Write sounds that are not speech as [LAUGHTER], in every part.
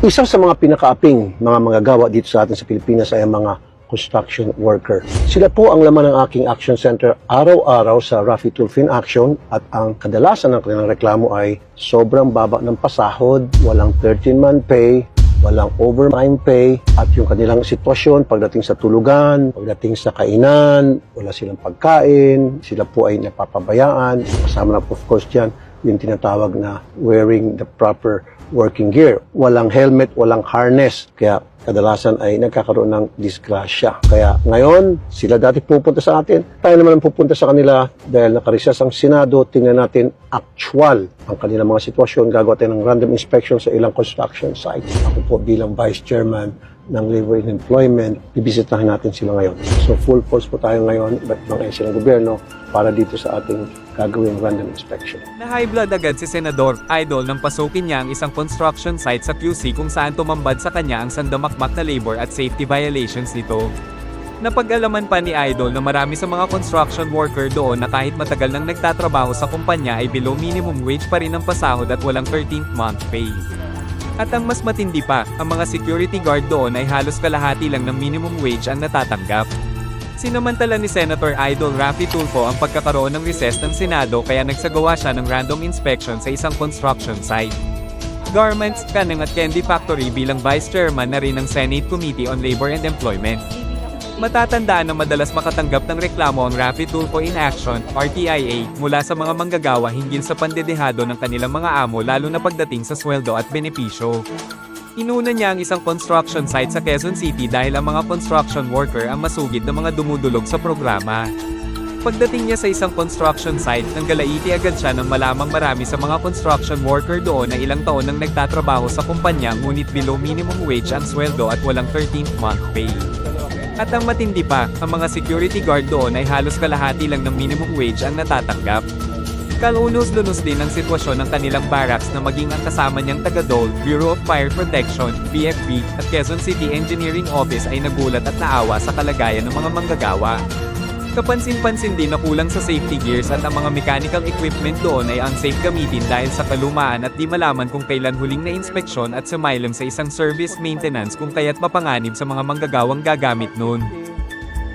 Isa sa mga pinakaaping mga manggagawa dito sa atin sa Pilipinas ay ang mga construction worker. Sila po ang laman ng aking action center araw-araw sa Rafi Tulfin Action at ang kadalasan ng kanilang reklamo ay sobrang baba ng pasahod, walang 13-month pay, walang overtime pay at yung kanilang sitwasyon pagdating sa tulugan, pagdating sa kainan, wala silang pagkain, sila po ay napapabayaan. Kasama na po of course dyan yung tinatawag na wearing the proper working gear. Walang helmet, walang harness. Kaya kadalasan ay nagkakaroon ng disgrasya. Kaya ngayon, sila dati pupunta sa atin. Tayo naman ang pupunta sa kanila dahil nakareses ang Senado. Tingnan natin actual ang kanilang mga sitwasyon. Gagawa tayo ng random inspection sa ilang construction site. Ako po bilang Vice Chairman ng Labor and Employment, bibisitahin natin sila ngayon. So full force po tayo ngayon, but mga ng gobyerno para dito sa ating gagawing random inspection. Na high blood agad si Senador Idol nang pasukin niya ang isang construction site sa QC kung saan tumambad sa kanya ang sandamakmak na labor at safety violations nito. Napag-alaman pa ni Idol na marami sa mga construction worker doon na kahit matagal nang nagtatrabaho sa kumpanya ay below minimum wage pa rin ang pasahod at walang 13th month pay. At ang mas matindi pa, ang mga security guard doon ay halos kalahati lang ng minimum wage ang natatanggap. Sinamantala ni Senator Idol Rafi Tulfo ang pagkakaroon ng recess ng Senado kaya nagsagawa siya ng random inspection sa isang construction site. Garments, Canning at Candy Factory bilang Vice Chairman na rin ng Senate Committee on Labor and Employment. Matatandaan na madalas makatanggap ng reklamo ang Rafi Tulfo in Action, RTIA, mula sa mga manggagawa hinggil sa pandedehado ng kanilang mga amo lalo na pagdating sa sweldo at benepisyo. Inuna niya ang isang construction site sa Quezon City dahil ang mga construction worker ang masugid ng mga dumudulog sa programa. Pagdating niya sa isang construction site, nanggalaiti agad siya nang malamang marami sa mga construction worker doon na ilang taon nang nagtatrabaho sa kumpanya ngunit below minimum wage ang sweldo at walang 13th month pay. At ang matindi pa, ang mga security guard doon ay halos kalahati lang ng minimum wage ang natatanggap. Kalunos-lunos din ang sitwasyon ng kanilang barracks na maging ang kasama niyang taga-DOL, Bureau of Fire Protection, BFP, at Quezon City Engineering Office ay nagulat at naawa sa kalagayan ng mga manggagawa. Kapansin-pansin din na kulang sa safety gears at ang mga mechanical equipment doon ay unsafe gamitin dahil sa kalumaan at di malaman kung kailan huling na inspeksyon at sumailam sa isang service maintenance kung kaya't mapanganib sa mga manggagawang gagamit noon.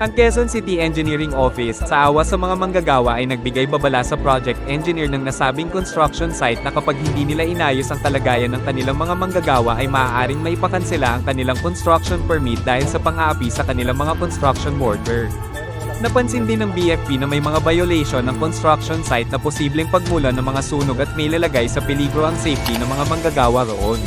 Ang Quezon City Engineering Office sa awa sa mga manggagawa ay nagbigay babala sa project engineer ng nasabing construction site na kapag hindi nila inayos ang kalagayan ng kanilang mga manggagawa ay maaaring maipakansela ang kanilang construction permit dahil sa pang-aapi sa kanilang mga construction worker. Napansin din ng BFP na may mga violation ng construction site na posibleng pagmulan ng mga sunog at may lalagay sa peligro ang safety ng mga manggagawa roon.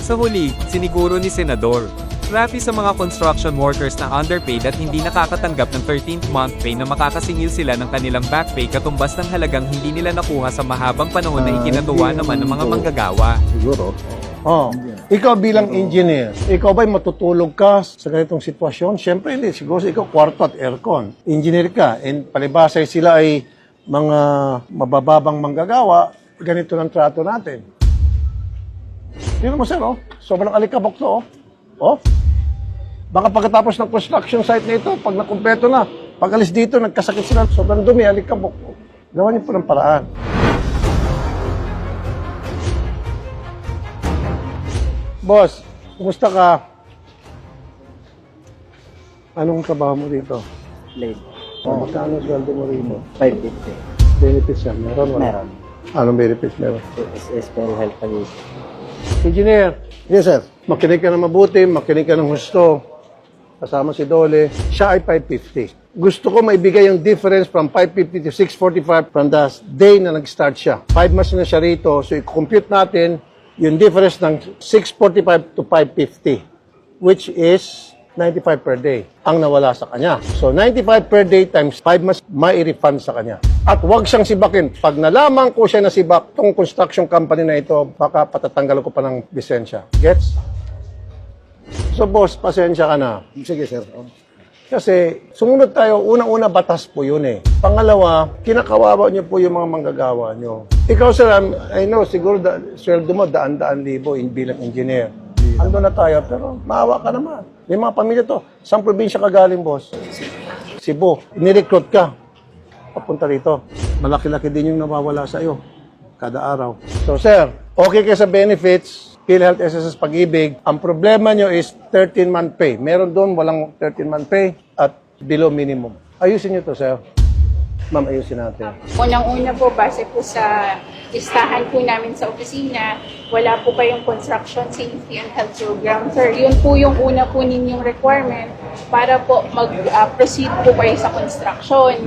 Sa huli, siniguro ni Senador, Rafi sa mga construction workers na underpaid at hindi nakakatanggap ng 13th month pay na makakasingil sila ng kanilang back pay katumbas ng halagang hindi nila nakuha sa mahabang panahon na ikinatuwa naman ng mga manggagawa. Siguro. Oh, ikaw bilang engineer, ikaw ba'y matutulog ka sa ganitong sitwasyon? Siyempre hindi. Siguro ikaw kwarto at aircon. Engineer ka. And palibasay sila ay mga mabababang manggagawa. Ganito lang trato natin. Tingnan mo sir, oh. Sobrang alikabok to, oh. Oh. Baka pagkatapos ng construction site na ito, pag nakumpleto na, pag alis dito, nagkasakit sila. Sobrang dumi, alikabok. Gawa niyo po ng paraan. Boss, kumusta ka? Anong trabaho mo dito? Late. Oh, magkano sweldo mo rito? 550. Benefits yan, meron wala? Meron. Anong benefits meron? SSPL Health Police. Engineer. Yes, sir. Makinig ka na mabuti, makinig ka ng husto. Kasama si Dole. Siya ay 550. Gusto ko maibigay yung difference from 550 to 645 from the day na nag-start siya. 5 months na siya rito. So, i-compute natin yung difference ng 645 to 550, which is 95 per day ang nawala sa kanya. So, 95 per day times 5 months, mai-refund sa kanya. At huwag siyang sibakin. Pag nalaman ko siya na sibak, tong construction company na ito, baka patatanggal ko pa ng lisensya. Gets? So, boss, pasensya ka na. Sige, sir. Kasi sumunod tayo, unang-una batas po yun eh. Pangalawa, kinakawawa niyo po yung mga manggagawa niyo. Ikaw sir, um, I know, siguro da, sweldo mo daan-daan libo in bilang engineer. Ando na tayo, pero maawa ka naman. May mga pamilya to. Saan probinsya ka galing, boss? Cebu. Nirecruit ka. Papunta rito. Malaki-laki din yung nawawala sa iyo kada araw. So sir, okay ka sa benefits, PhilHealth SSS Pag-ibig, ang problema nyo is 13-month pay. Meron doon walang 13-month pay at below minimum. Ayusin nyo to, sir. Ma'am, ayusin natin. Unang-una po, base po sa listahan po namin sa opisina, wala po kayong construction safety and health program. Sir, yun po yung una po ninyong requirement para po mag-proceed po kayo sa construction.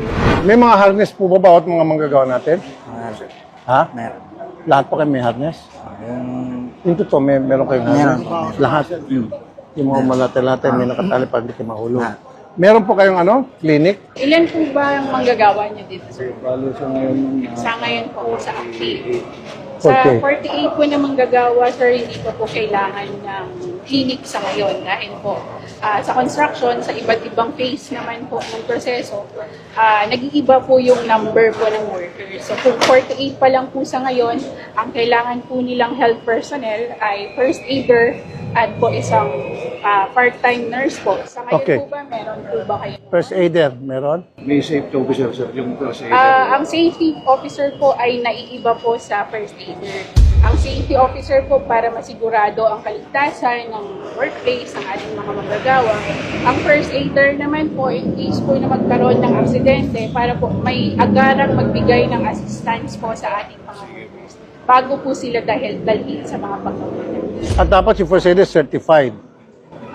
May mga harness po ba bawat mga manggagawa natin? Meron. Ha? Meron. Lahat po kayo may harness? Yung Yung totoo, may, meron kayong harness? Meron. Lahat? Yung mga malate-late, may nakatali pag hindi kayo mahulog. Ah. Meron po kayong ano? Clinic? Ilan po ba ang manggagawa niyo dito, sir? balo sa ngayon, Sa ngayon po, sa active. Sa 48. 48 po na manggagawa, sir, hindi pa po kailangan ng clinic sa ngayon dahil po ah, sa construction, sa iba't ibang phase naman po ng proseso, ah, nag-iiba po yung number po ng workers. So kung 48 pa lang po sa ngayon, ang kailangan po nilang health personnel ay first aider at po isang ah, part-time nurse po. Sa ngayon Okay. po ba, meron po ba kayo? First aider, meron? may safety officer, sir. Yung first aid. Ah, ang safety officer po ay naiiba po sa first aider. Ang safety officer po para masigurado ang kaligtasan ng workplace ng ating mga manggagawa. Ang first aider naman po, in case po na magkaroon ng aksidente, para po may agarang magbigay ng assistance po sa ating mga workers bago po sila dahil dalhin sa mga pagkakulang. At dapat si first aider certified.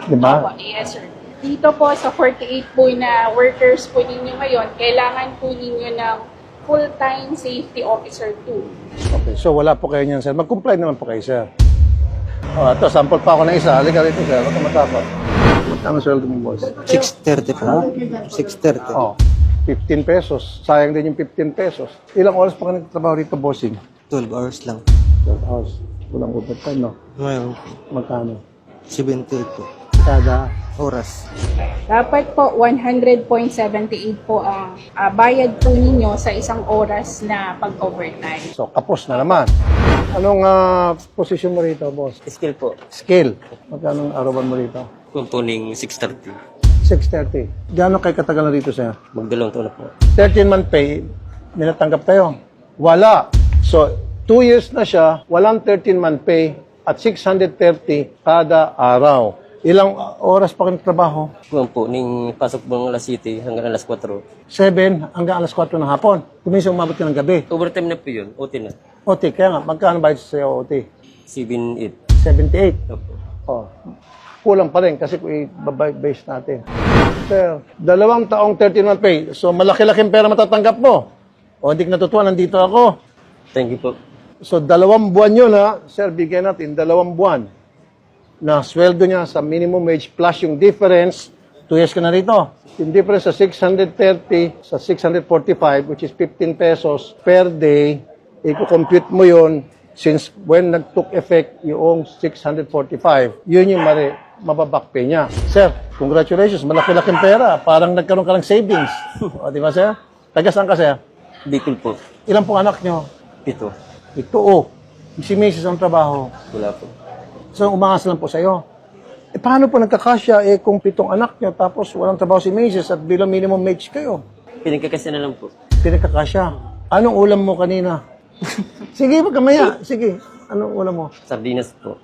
Di ba? Opo, Yes, sir. Dito po sa 48 po na workers po ninyo ngayon, kailangan po ninyo ng full-time safety officer 2. Okay, so wala po kayo niyan, sir. Mag-comply naman po kayo, sir. Oh, ito, sample pa ako ng isa. Halika rito, sir. Huwag ka matakot. Magkano sweldo mo, boss? 6.30 po. 6.30. Oh, 15 pesos. Sayang din yung 15 pesos. Ilang oras pa ka nagtatrabaho rito, bossing? 12 hours lang. 12 hours. Walang overtime, no? Ngayon, Magkano? 78 po. Kada Oras. Dapat po 100.78 po ang ah, bayad po ninyo sa isang oras na pag-overtime. So, kapos na naman. Anong ah, position mo rito, boss? Skill po. Scale. Magkano ang arawan mo rito? Kumpuning 630. 6.30. Gano'n kayo katagal na rito, sir? Magdalawang taon na po. 13-month pay, may natanggap tayo? Wala. So, 2 years na siya, walang 13-month pay at 630 kada araw. Ilang oras pa kayo trabaho? Kumpuning pasok po ng alas City hanggang alas 4. 7 hanggang alas 4 ng hapon. Kuminsan umabot ka ng gabi. Overtime na po yun. OT na. OT, kaya nga, magkano bayad sa OT? 7-8. 78. Opo. Oh, kulang pa rin kasi kung i-base natin. Sir, dalawang taong 13-month pay. So, malaki-laking pera matatanggap mo. O, hindi ka natutuwa, nandito ako. Thank you po. So, dalawang buwan yun ha. Sir, bigyan natin, dalawang buwan na sweldo niya sa minimum wage plus yung difference, 2 years ka na rito. Yung difference sa 630 sa 645, which is 15 pesos per day, i-compute mo yun since when nag-took effect yung 645, yun yung mari, mababak pay niya. Sir, congratulations, malaki-laking pera. Parang nagkaroon ka ng savings. o, di ba, sir? Taga saan ka, sir? Bicol po. Ilan pong anak niyo? Pito. Ito, oh. Si Mrs. ang trabaho. Wala po. So, umangas lang po sa'yo. Eh, paano po nagkakasya eh kung pitong anak niyo tapos walang trabaho si Mrs. at below minimum wage kayo? Pinagkakasya na lang po. Pinagkakasya. Anong ulam mo kanina? [LAUGHS] Sige, magkamaya. Sige. Anong ulam mo? Sardinas po.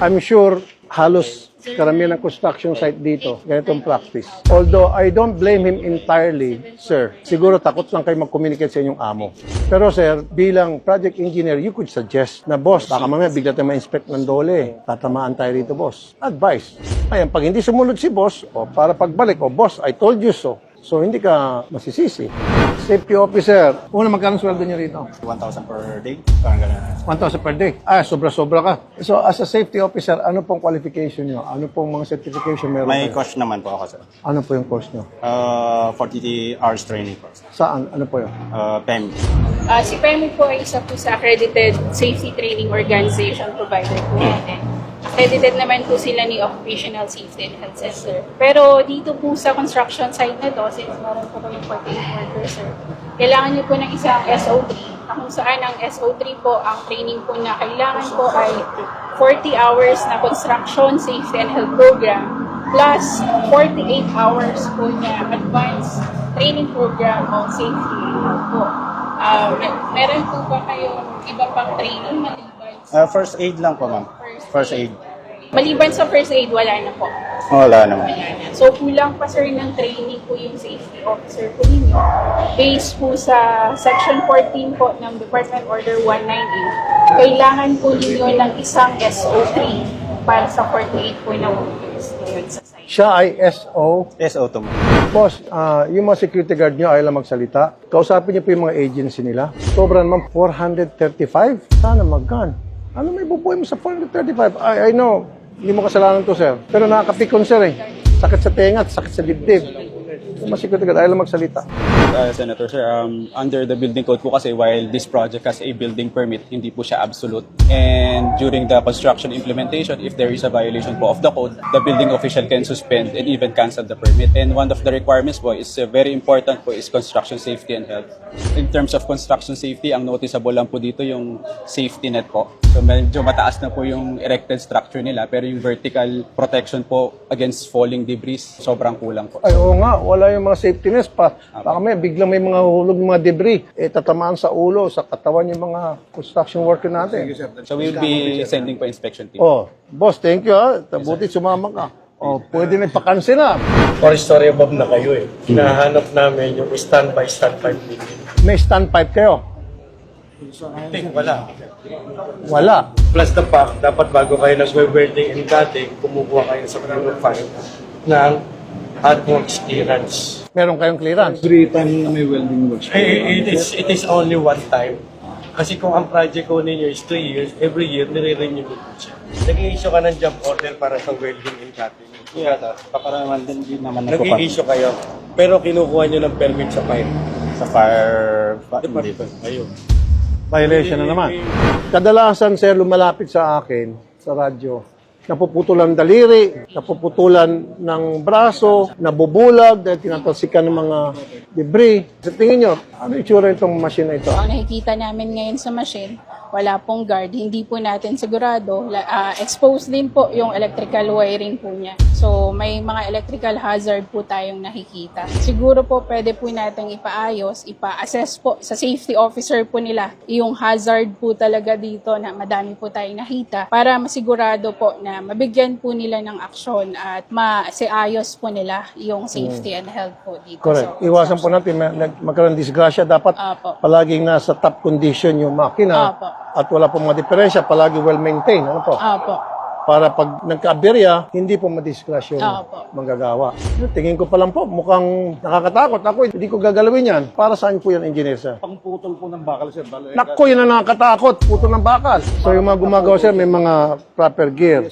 I'm sure halos karamihan ng construction site dito, ganitong practice. Although I don't blame him entirely, sir. Siguro takot lang kayo mag-communicate sa inyong amo. Pero sir, bilang project engineer, you could suggest na boss, baka mamaya bigla tayo ma-inspect ng dole. Tatamaan tayo rito, boss. Advice. Ayan, pag hindi sumunod si boss, o para pagbalik, o boss, I told you so. So, hindi ka masisisi. Safety officer, una magkano sweldo niyo rito? 1,000 per day. Parang ganun. 1,000 per day. Ah, sobra-sobra ka. So, as a safety officer, ano pong qualification nyo? Ano pong mga certification meron May kayo? coach naman po ako, sir. Ano po yung course nyo? Uh, 40 hours training course. Saan? Ano po yun? Uh, PEM. Ah, si PEMI po ay isa po sa accredited safety training organization provider po natin. Accredited naman po sila ni Occupational Safety and Health Center. Pero dito po sa construction site na to, since meron po kami 48 workers, sir, kailangan niyo po ng isang SO3. Na kung saan ang SO3 po, ang training po na kailangan po ay 40 hours na construction safety and health program plus 48 hours po na advanced training program on safety and health po. Mer- meron po ba kayong iba pang training maliban Uh, sa first aid lang po, ma'am. first First aid. Maliban sa first aid, wala na po. Wala naman. Wala na. So, kulang pa sir ng training po yung safety officer po ninyo. Based po sa Section 14 po ng Department Order 198, kailangan po ninyo ng isang SO3 para sa 48 po na workers ngayon sa site. Siya ay SO. SO to. Boss, ah, yung mga security guard nyo ayaw lang magsalita. Kausapin niyo po yung mga agency nila. Sobra naman 435. Sana mag-gun. Ano may bubuhay mo sa 435? I, I know, hindi mo kasalanan to, sir. Pero nakakapikon, sir, eh. Sakit sa tenga at sakit sa dibdib. Security guard ayaw lang magsalita. Uh, Senator Sir, um, under the building code po kasi while this project has a building permit, hindi po siya absolute. And during the construction implementation, if there is a violation po of the code, the building official can suspend and even cancel the permit. And one of the requirements po is uh, very important po is construction safety and health. In terms of construction safety, ang noticeable lang po dito yung safety net po. So medyo mataas na po yung erected structure nila pero yung vertical protection po against falling debris, sobrang kulang po. Ay, oo nga, wala yung mga safety nets pa. Baka may, biglang may mga hulog mga debris. Eh, tatamaan sa ulo, sa katawan yung mga construction worker natin. So we will be sending po inspection team. Oh, boss, thank you ha. Tabuti sumama ka. Oh, pwede na ipakansel na. Four story above na kayo eh. Hinahanap namin yung standby, standby meeting. May standpipe kayo. Hindi, wala. Wala. Plus the fact, dapat bago kayo nag-welding and cutting, kumukuha kayo sa of Fire ng AdWorks clearance. Meron kayong clearance. Eh, It is, it is only one time. Kasi kung ang project ko ninyo is 3 years, every year, nire-renew mo po siya. Nag-i-issue ka ng job order para sa welding and cutting. Yeah, baka naman din din naman Nag-i-issue kayo, pero kinukuha nyo ng permit sa fire. sa fire. Pa. Ayun. Violation na naman. Kadalasan, sir, lumalapit sa akin sa radyo. Napuputulan daliri, napuputulan ng braso, nabubulag dahil tinatalsikan ng mga debris. Sa tingin nyo, ano yung tsura itong machine na ito? Ang nakikita namin ngayon sa machine, wala pong guard. Hindi po natin sigurado. Ah, exposed din po yung electrical wiring po niya. So, may mga electrical hazard po tayong nakikita. Siguro po pwede po natin ipaayos, ipa-assess po sa safety officer po nila yung hazard po talaga dito na madami po tayong nakita para masigurado po na mabigyan po nila ng aksyon at masiayos po nila yung safety and health po dito. Correct. sa Iwasan po natin nag- magkaroon ng disgrasya. Dapat Apo. palaging nasa top condition yung makina Apo. At wala pong mga diferensya. Palagi well-maintained. Ano po? Apo. Para pag nagka-aberya, hindi po madisgrasya yung Opo. manggagawa. Tingin ko pa lang po, mukhang nakakatakot. Ako, hindi ko gagalawin yan. Para saan po yan, engineer, sir? Pangputol po ng bakal, sir. Balo, Nakko, yun ang nakakatakot. Puto ng bakal. So, yung mga gumagawa, sir, may mga proper gear.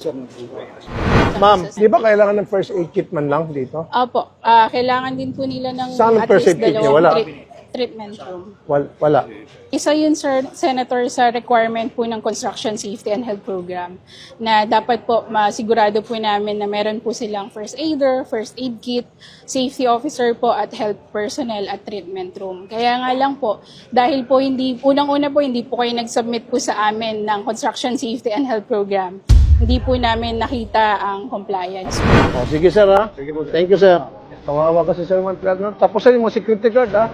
Ma'am, di ba kailangan ng first aid kit man lang dito? Opo, ah, kailangan din po nila ng Saan ang at least first aid kit niya? dalawang Wala. tri- treatment room. Wal- Wala. Isa yun, sir, Senator, sa requirement po ng Construction Safety and Health Program na dapat po masigurado po namin na meron po silang first aider, first aid kit, safety officer po at health personnel at treatment room. Kaya nga lang po, dahil po hindi, unang-una po hindi po kayo nag-submit po sa amin ng Construction Safety and Health Program. Hindi po namin nakita ang compliance. O, sige, sir, ha? Thank you, sir. Kawawa kasi, sir. Tapos sa yung mga security guard, ha?